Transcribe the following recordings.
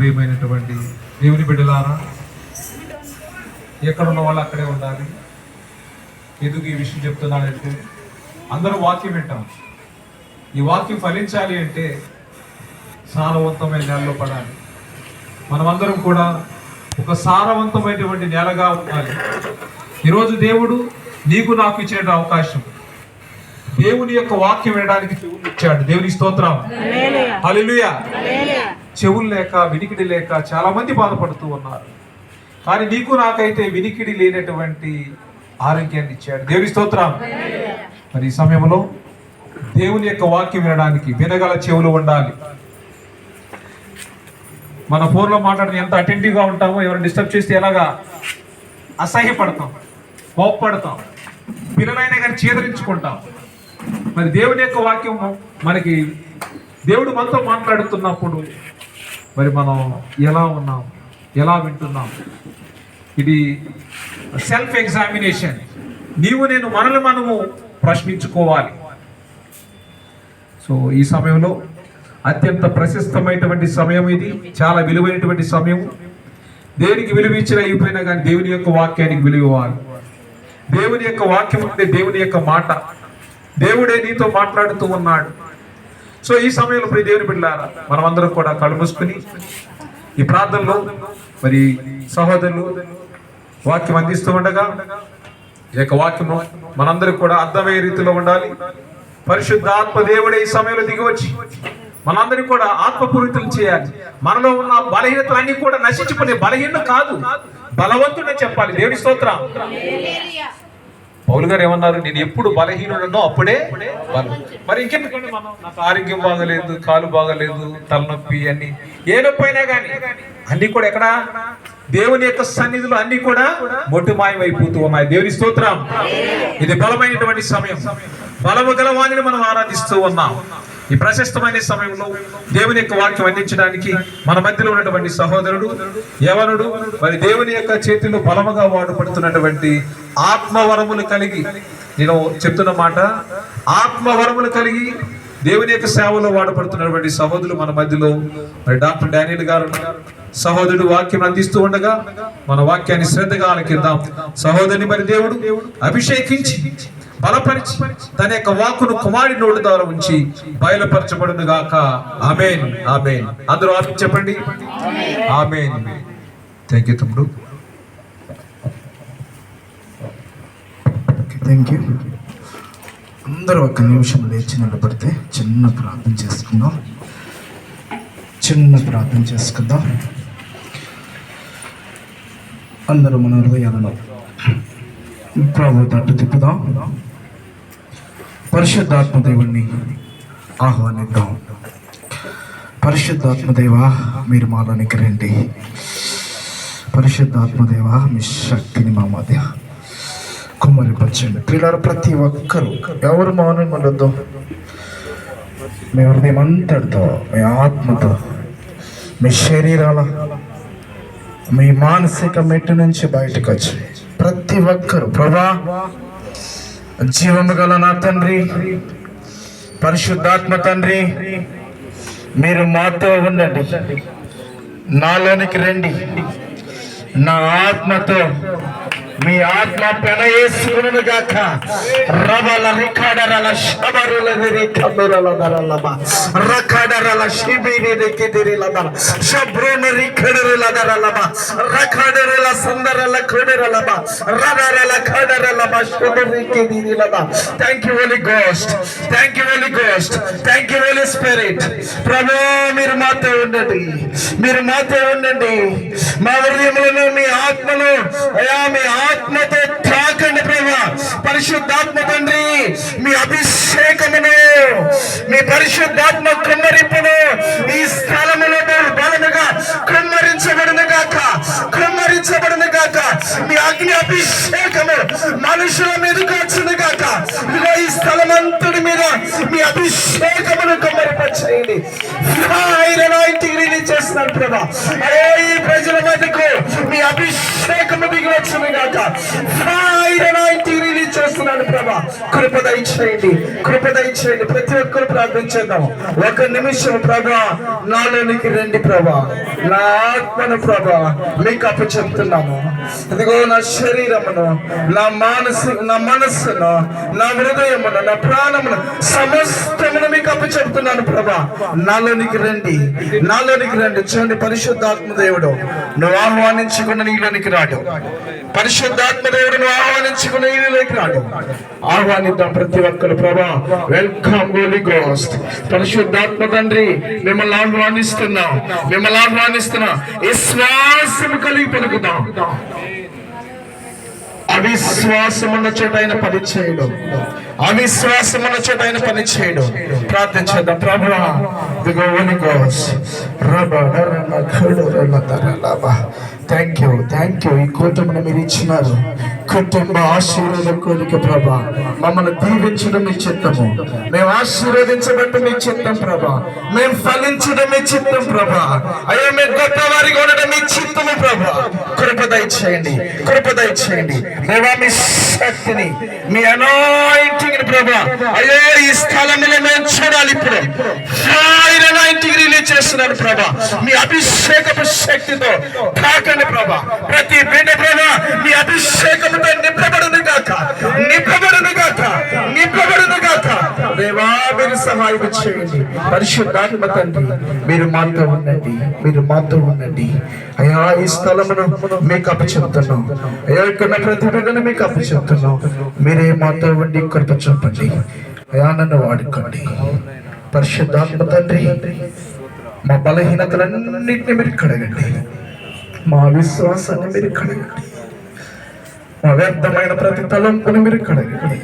ప్రియమైనటువంటి దేవుని బిడ్డలారా ఎక్కడ ఉన్న వాళ్ళు అక్కడే ఉండాలి. ఎందుకు ఈ విషయం చెప్తున్నానంటే అందరూ వాక్యం వింటాం. ఈ వాక్యం ఫలించాలి అంటే సారవంతమైన నేలలో పడాలి. మనమందరం కూడా ఒక సారవంతమైనటువంటి నేలగా ఉండాలి. ఈరోజు దేవుడు నీకు నాకు ఇచ్చిన అవకాశం. దేవుని యొక్క వాక్యం వినడానికి ఇచ్చాడు. దేవుని స్తోత్రం. హల్లెలూయా. చెవులు లేక వినికిడి లేక చాలామంది బాధపడుతూ ఉన్నారు. కానీ నీకు నాకైతే వినికిడి లేనటువంటి ఆరోగ్యాన్ని ఇచ్చాడు. దేవుని స్తోత్రం. మరి ఈ సమయంలో దేవుని యొక్క వాక్యం వినడానికి వినగల చెవులు ఉండాలి. మన ఫోన్లో మాట్లాడిన ఎంత అటెంటివ్గా ఉంటామో ఎవరు డిస్టర్బ్ చేస్తే ఎలాగా అసహ్యపడతాం కోప్పడతాం పిల్లలైనా కానీ చేదరించుకుంటాం. మరి దేవుని యొక్క వాక్యం మనకి దేవుడు మనతో మాట్లాడుతున్నప్పుడు మరి మనం ఎలా ఉన్నాం? ఎలా వింటున్నాం? ఇది సెల్ఫ్ ఎగ్జామినేషన్ నీవు నేను మనల్ని మనము ప్రశ్నించుకోవాలి. సో ఈ సమయంలో అత్యంత ప్రశస్తమైనటువంటి సమయం ఇది. చాలా విలువైనటువంటి సమయం. దేనికి విలువ ఇచ్చిన అయిపోయినా కానీ దేవుని యొక్క వాక్యానికి విలువ ఇవ్వాలి. దేవుని యొక్క వాక్యం అంటే దేవుని యొక్క మాట. దేవుడే నీతో మాట్లాడుతూ ఉన్నాడు. సో ఈ సమయంలో ప్రతి దేవుని బిడ్డారా మనమందరం కూడా కళ్ళు మూసుకుని ఈ ప్రార్థనలో మరి సహోదరులు వాక్యం అందిస్తూ ఉండగా ఈ యొక్క వాక్యము మనందరికి కూడా అర్థమయ్యే రీతిలో ఉండాలి. పరిశుద్ధ ఆత్మ దేవుడే ఈ సమయంలో దిగివచ్చి మనందరికీ కూడా ఆత్మపూరితులు చేయాలి. మనలో ఉన్న బలహీనతలన్నీ కూడా నశించుకునే బలహీన కాదు. బలవంతుడే చెప్పాలి. దేవుని స్తోత్రం. పౌలు గారు ఏమన్నారు? నేను ఎప్పుడు బలహీనుడనో అప్పుడే మరి ఇంకెందుకంటే మనం? నాకు ఆరోగ్యం బాగలేదు కాలు బాగలేదు తలనొప్పి అన్ని. ఏ నొప్పి అయినా కానీ అన్ని కూడా ఎక్కడ? దేవుని యొక్క సన్నిధిలో అన్ని కూడా మొట్టుమాయం అయిపోతూ ఉన్నాయి. దేవుని స్తోత్రం. ఇది బలమైనటువంటి సమయం. బలము గలవాణిని మనం ఆరాధిస్తూ ఉన్నాం. ఈ ప్రశస్తమైన సమయంలో దేవుని యొక్క వాక్యం అందించడానికి మన మధ్యలో ఉన్నటువంటి సహోదరుడు యవనుడు మరి దేవుని యొక్క చేతిలో బలముగా వాడుపడుతున్నటువంటి ఆత్మవరములు కలిగి నేను చెప్తున్న మాట ఆత్మవరములు కలిగి దేవుని యొక్క సేవలో వాడపడుతున్నటువంటి సహోదరులు మన మధ్యలో. మరి డాక్టర్ డానియల్ గారు సహోదరుడు వాక్యం అందిస్తూ ఉండగా మన వాక్యాన్ని శ్రద్ధగా ఆలకిద్దాం. సహోదరిని మరి దేవుడు అభిషేకించి బలపరిచి తన యొక్క వాక్కును కుమారి నోటి ద్వారా ఉంచి బయలుపరచబడును గాక ఆమెన్ ఆమెన్. అందరూ ఆమె చెప్పండి. ఆమెన్. థ్యాంక్ యూ తమ్ముడు. థ్యాంక్ యూ అందరూ ఒక నిమిషం లేచి నిలబడితే చిన్న ప్రార్థన చేసుకుందాం. చిన్న ప్రార్థన చేసుకుందాం. అందరూ మన హృదయాలను ప్రభు తట్టు తిప్పుదాం. పరిశుద్ధాత్మ దేవుణ్ణి ఆహ్వానిద్దాం. పరిశుద్ధాత్మదేవ మీరు మాలోనికి రండి పరిశుద్ధాత్మదేవ మీ శక్తిని మా మధ్య కుమ్మరిపరచండి పిల్లలు ప్రతి ఒక్కరూ ఎవరు మౌనం ఉండొద్దు మీ హృదయం అంతటితో మీ ఆత్మతో మీ శరీరాల మీ మానసిక మెట్టు నుంచి బయటకు వచ్చి ప్రతి ఒక్కరు ప్రభా జీవము గల నా తండ్రి? పరిశుద్ధాత్మ తండ్రి మీరు మాతో ఉండండి. నాలోనికి రండి. నా ఆత్మతో మీ ఆత్మ పెనయేసుకును గాక. రవల రికాడరల శబరుల దిరి కబురల దరలమ రకాడరల శిబిరి రికిదిరిల దర శబ్రున రికడరల దరలమ రకాడరల సందరల కొడరలమ రదరల కడరలమ శుభరికి దిరిలమ thank you holy ghost thank you holy ghost thank you holy spirit ప్రభు మీరు మాతో ఉండండి. మీరు మాతో ఉండండి. మా హృదయంలో మీ ఆత్మను అయా మీ ఆత్మ ఆత్మతో తాకండి ప్రేమ పరిశుద్ధాత్మ తండ్రి మీ అభిషేకమును మీ పరిశుద్ధాత్మ కుమ్మరింపును ఈ స్థలములో బలముగా కుమ్మరించబడిన గాక కుమ్మరించబడిన గాక. మీ అగ్ని అభిషేకము మనుషుల మీదకి వచ్చింది గాక. ఇదిగో ఈ స్థలమంతటి మీద మీ అభిషేకమును కుమ్మరింపచేయండి ఫైర్ ఇంటికి చేస్తున్నాను ప్రభా. అయ్యో ఈ ప్రజల మధ్యకు మీ అభిషేకము England, Seminata. Friday 19 ప్రార్థిస్తున్నాను ప్రభా. కృప దయచేయండి. కృప దయచేయండి. ప్రతి ఒక్కరు ప్రార్థించేద్దాం ఒక నిమిషం ప్రభా. నాలోనికి రండి ప్రభా. నా ఆత్మను ప్రభా మీకు అప్పచెప్తున్నాను. ఇదిగో నా శరీరమును నా మానసి నా మనస్సును నా హృదయమును నా ప్రాణమును సమస్తమును మీకు అప్పచెప్తున్నాను ప్రభా. నాలోనికి రండి. నాలోనికి రండి. చూడండి పరిశుద్ధాత్మ దేవుడు నువ్వు ఆహ్వానించకుండా నీలోనికి రాడు. పరిశుద్ధాత్మ దేవుడు నువ్వు ఆహ్వానించకుండా నీలోనికి రాడు. ఆహ్వానిద్దాం ప్రతి ఒక్కరు ప్రభా. వెల్కమ్ హోలీ గోస్ట్ పరిశుద్ధాత్మ తండ్రి మిమ్మల్ని ఆహ్వానిస్తున్నాం. మిమ్మల్ని ఆహ్వానిస్తున్నాం. విశ్వాసం కలిగి పలుకుదాం అవిశ్వాసం ఉన్న చోట ఆయన పని చేయడం. అవిశ్వాసం ఉన్న చోట ఆయన పని చేయడు. ప్రార్థించేద్దాం ప్రభు ఇదిగో హోలీ గోస్ట్ రబ రమ ఖడు రమ తరలబ థ్యాంక్ యూ థ్యాంక్ యూ ఈ కూటమిని మీరు ఇచ్చినారు. కుటుంబ ఆశీర్వాద కోరిక ప్రభా. మమ్మల్ని దీవించడం మీ చిత్తము. మేము ఆశీర్వదించబట్టి మీ చిత్తం ప్రభా. మేము ఫలించడం మీ చిత్తం ప్రభా. అయ్యా మేము గొప్పవారిగా ఉండడం మీ చిత్తము ప్రభా. కృప దయచేయండి కృప దయచేయండి. దేవా మీ శక్తిని మీ అనాయింటింగ్ ప్రభా. అయ్యో ఈ స్థలంలో మేము చూడాలి ఇప్పుడు. ఫైర్ అనాయింటింగ్ రిలీజ్ చేస్తున్నాను ప్రభా. మీ అభిషేకపు శక్తితో కాకండి ప్రభా. ప్రతి బిడ్డ ప్రభా మీ అభిషేకముతో నింపబడును గాక నింపబడును గాక నింపబడును గాక దేవా మీరు సహాయం చేయండి. పరిశుద్ధాత్మ తండ్రి మీరు మాతో ఉండండి మీరు మాతో ఉండండి. అయ్యా ఈ స్థలమును మీకు అప్పచెప్తున్నాం అయ్యా ఇక్కడ ప్రతి బిడ్డను మీకు అప్పచెప్తున్నాం మీరే మాతో ఉండి కృప చూపండి. అయ్యా నన్ను వాడుకోండి. పరిశుద్ధాత్మ తండ్రి మా బలహీనతలన్నింటినీ మీరు కడగండి. మా విశ్వాసాన్ని మీరు కడగండి. మా వ్యర్థమైన ప్రతి తలంపుని మీరు కడగండి.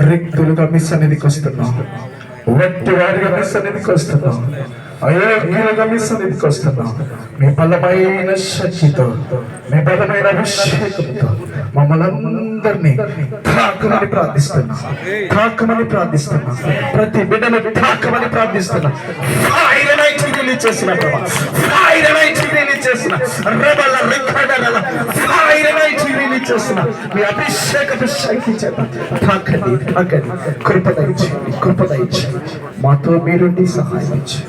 రిక్తులుగా మీ సన్నిధికి వస్తున్నాం వట్టి వారిగా మీ సన్నిధికి వస్తున్నాం అయోగ్యులుగా మీ సన్నిధికి వస్తున్నాం మీ బలమైన శక్తితో మీ బలమైన అభిషేకంతో మమ్మల్ని అందరినీ తాకమని ప్రార్థిస్తున్నా. తాకమని ప్రార్థిస్తున్నా. ప్రతి బిడ్డను తాకమని ప్రార్థిస్తున్నా. చేసిన ప్రభా. మీ అభిషేకపు శక్తి చేత తాకండి తాకండి. కృప దయచేయండి కృప దయచేయండి. మాతో మీరుండి సహాయం ఇచ్చేయండి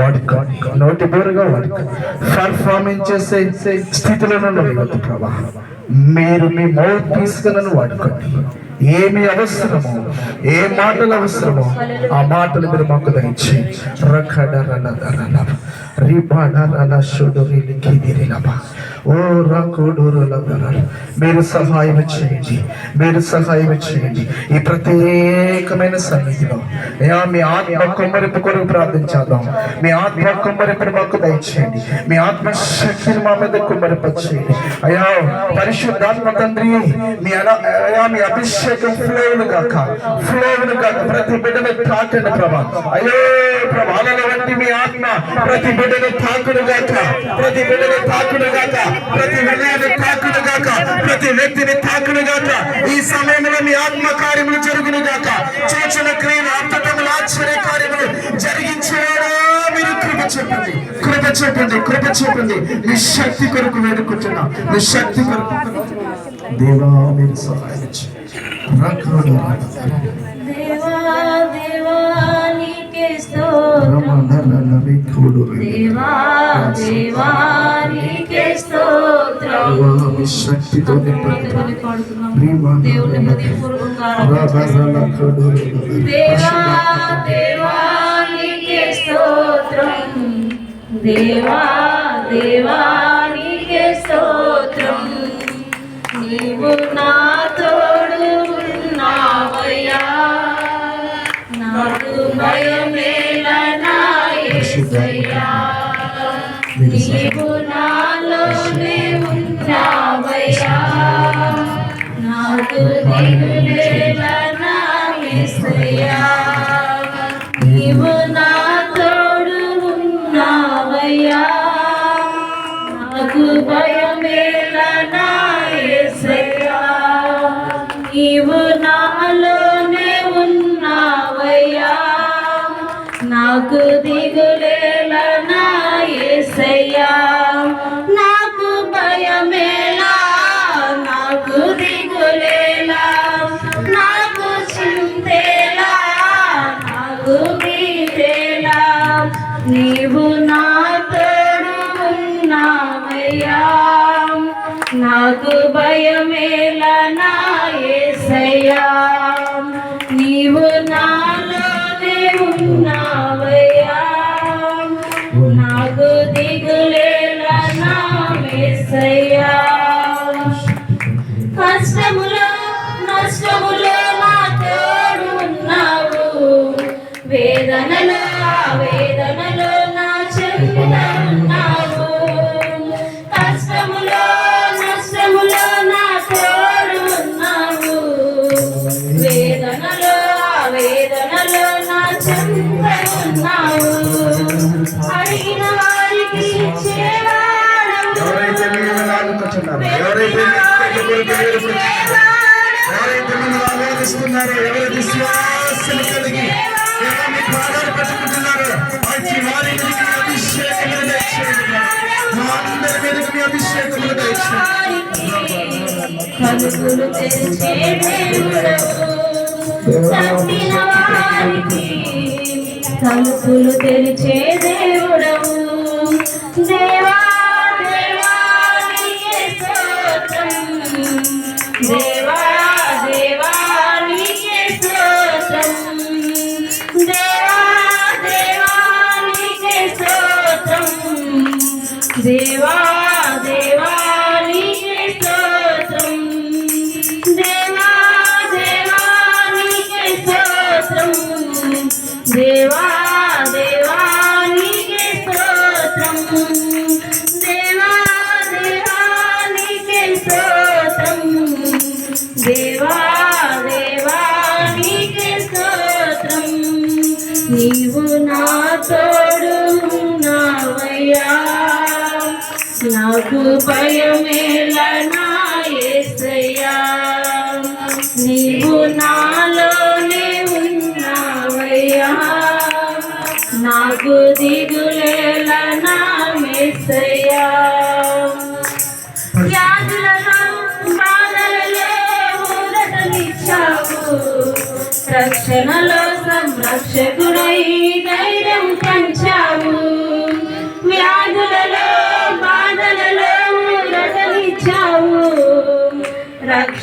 వాడుకోండి నోటి బోరగా వాడుకోండి. పర్ఫార్మెన్స్ చేసే స్థితిలో ఉండవద్దు ప్రభా మీరు మీ మౌత్ తీసుకులను వాడుకోండి. ఏమి అవసరమో ఏ మాటలు అవసరమో ఆ మాటలు మీరు మాకు దయచి రఖడరలదరల రిబడరల మీరు సహాయం చేయండి మీరు సహాయం చేయండి ఈ ప్రత్యేకమైన సన్నిధిలో మీ ఆత్మ కుమ్మరింపు కొరకు ప్రార్థించాదాం మీ ఆత్మ కుమ్మరింపుని మాకు దయచేయండి మీ ఆత్మ శక్తిని మా మీద కుమ్మరింపచేయండి అయ్యా పరిశుద్ధాత్మ తండ్రి మీ అన- మీ అభిషేకం ఫ్లోవును కాక ఫ్లోవును కాక ప్రతి బిడ్డను తాకండి ప్రభా అయ్యో ప్రభా వంటి మీ ఆత్మ ప్రతి బిడ్డను తాకుడు గాక ప్రతి బిడ్డను తాకుడు గాక ప్రతి హృదయాన్ని తాకుడు గాక ప్రతి వ్యక్తిని తాకుడు గాక ఈ సమయంలో మీ ఆత్మ కార్యములు జరుగును గాక. సూచన క్రియలు అద్భుతములు ఆశ్చర్య కార్యములు జరిగించేవాడా మీరు కృప చెప్పండి కృప చెప్పండి కృప చెప్పండి మీ శక్తి కొరకు వేడుకుంటున్నా మీ శక్తి కొరకు. దేవా మీరు సహాయం దేవా దేవా నీకే స్తోత్రం. రమణల వికుడు దేవా దేవా నీకే స్తోత్రం. దేవా మీ శక్తితో దేవా దేవా నీకే స్తోత్రం. నీవు నా తోడు ఉన్నావయ్యా. నాకు యేసయ్యా నీవు నాలోనే తోలేలా నాకు చింతేలా? నాకు మీరేలా నీవు నా తోడు ఉన్నామయ్యా నాకు భయమేలా నా ఏసయ్యా? ఉన్నారో ఎవరి విశ్వాసం కలిగి పెట్టుకుంటున్నారో. వారి అభిషేకం తలుపులు తెరిచే దేవుడవు. దేవా దేవా దేవా నీకే స్తోత్రం. దేవా దేవా నీకే స్తోత్రం. దేవా దేవా నీకే స్తోత్రం. దేవా దేవా నీకే స్తోత్రం. దేవా దేవా నీకే స్తోత్రం. నీవు నా తోడు ఉన్నావయ్యా. నాకు భయమేలా నా యేసయ్యా నీవు నాలోనే ఉన్నావయ్యా. నాకు దిగులేలా నా మెస్సయ్యా వ్యాధులలో బాధలలో ఊరటనిచ్చావు. రక్షణలో సంరక్షకుడై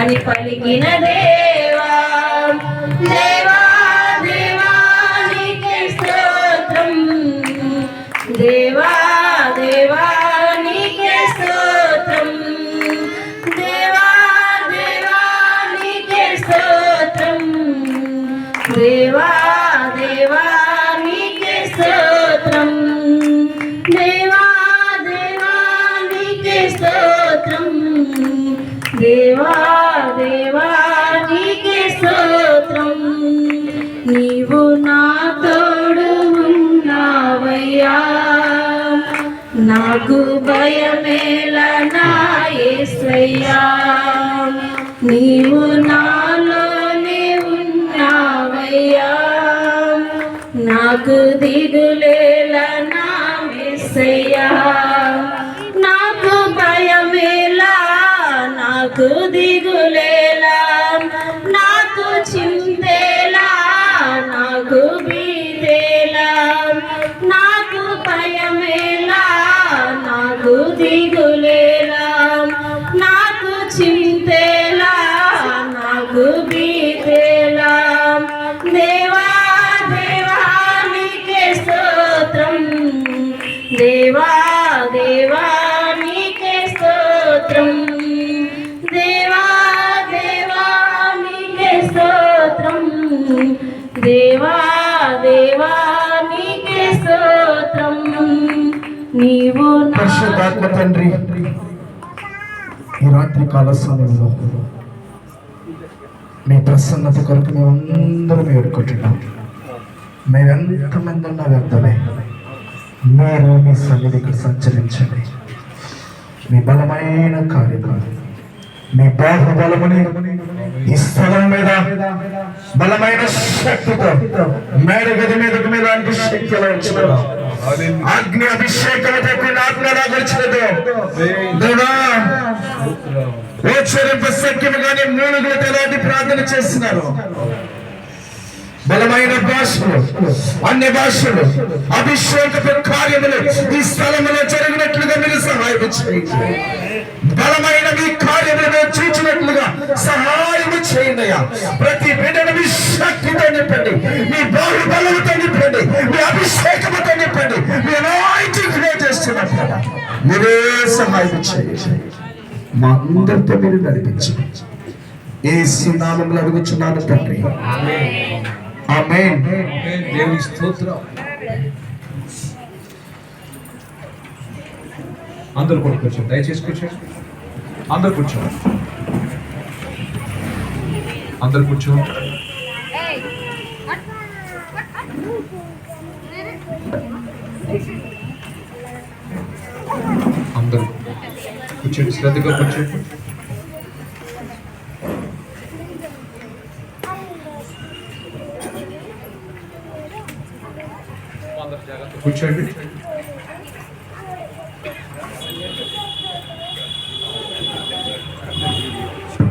అని పలికిన దేవా దేవా దేవానికి స్తోత్రం. దేవా దేవానికి స్తోత్రం. దేవా దేవానికి స్తోత్రం. దేవా దేవానికి స్తోత్రం. దేవా దేవానికి స్తోత్రం. దేవా భయమేలనాయ్యా నీవు నాలోనే ఉన్నావయ్యా. నాకు దిగులేలనా పరిశుద్ధాత్మ తండ్రి ఈ రాత్రి కాల సమయంలో మీ ప్రసన్నత కొరకు మేమందరం ఏడుకుంటున్నాం. మేమెంతమంది ఉన్నా వ్యర్థమే. మీరు మీ సన్నిధికి సంచరించండి. మీ బలమైన కార్యక్రమం మీ బాహుబలముని ఈ స్థలం మీద బలమైన శక్తితో మేడ మీద మీదకు మీద అంటే శక్తి ఎలా అగ్ని అభిషేకం ఆత్మ ఎలా వచ్చినదో ఓచరింప సఖ్యము కానీ ఎలాంటి ప్రార్థన చేస్తున్నారు బలమైన భాషలు అన్ని భాషలు అభిషేకపు కార్యములు ఈ స్థలములో జరిగినట్లుగా మీరు సహాయం చేయండి. బలమైన మీ కార్యములు చూచినట్లుగా సహాయం చేయండి ప్రతి బిడ్డను మీ శక్తితో నింపండి మీ బాహుబలముతో నింపండి మీ అభిషేకముతో చెప్పండి. మేము anointing flow చేస్తున్నప్పుడు మీరే సహాయం చేయండి మా అందరితో మీరు నడిపించండి. ఏ సునామంలో అడుగుచున్నాను తండ్రి. ఆమేన్. దేవుని స్తోత్రం. అందరూ కూడా కూర్చోండి. దయచేసి కూర్చోండి. అందరు కూర్చోండి. అందరు కూర్చోండి. కూర్చోండి శ్రద్ధగా కూర్చోండి కూర్చోండి